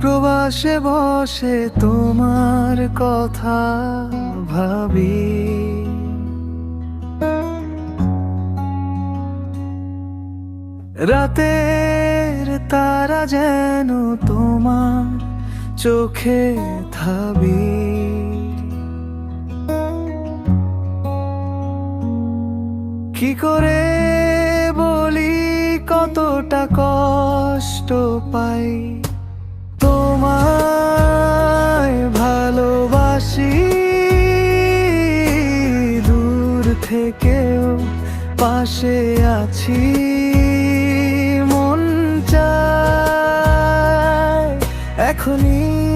প্রবাসে বসে তোমার কথা ভাবি। রাতের তারা যেন তোমার চোখে থাবি কি করে কতটা কষ্ট পাই। তোমায় ভালোবাসি দূর থেকেও পাশে আছি। মন চায় এখনই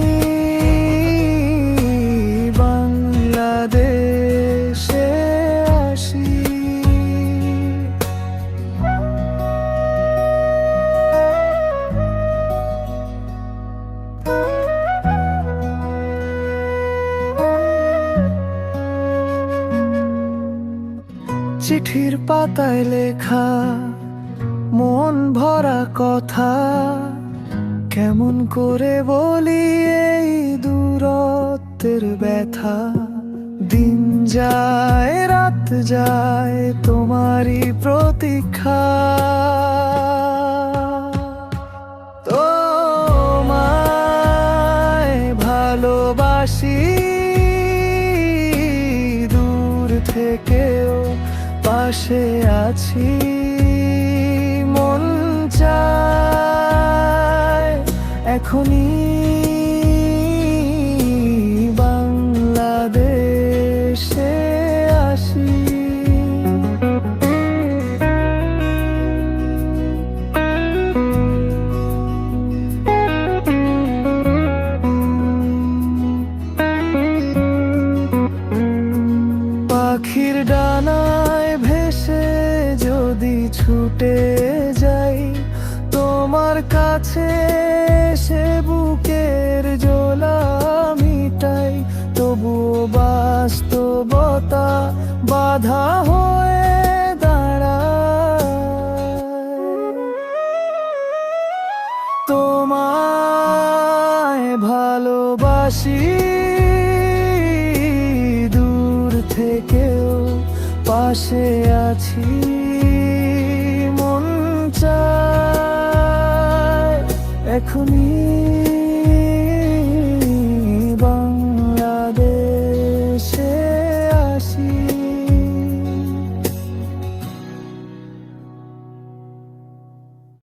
চিঠির পাতায় লেখা, মন ভরা কথা, কেমন করে বলি এই দূরত্বের ব্যথা? দিন যায়, রাত যায়, তোমারই প্রতীক্ষা। তোমায় ভালোবাসি, দূর থেকেও পাশে আছি মন চায় এখনই বাংলাদেশে আসি। পাখির যদি ছুটে যাই, তোমার কাছে সে বুকের জোলা মিটাই, তবুও বাস্তবতা বাধা হয়ে ভালোবাসি দূর থেকেও পাশে আছি। এখনই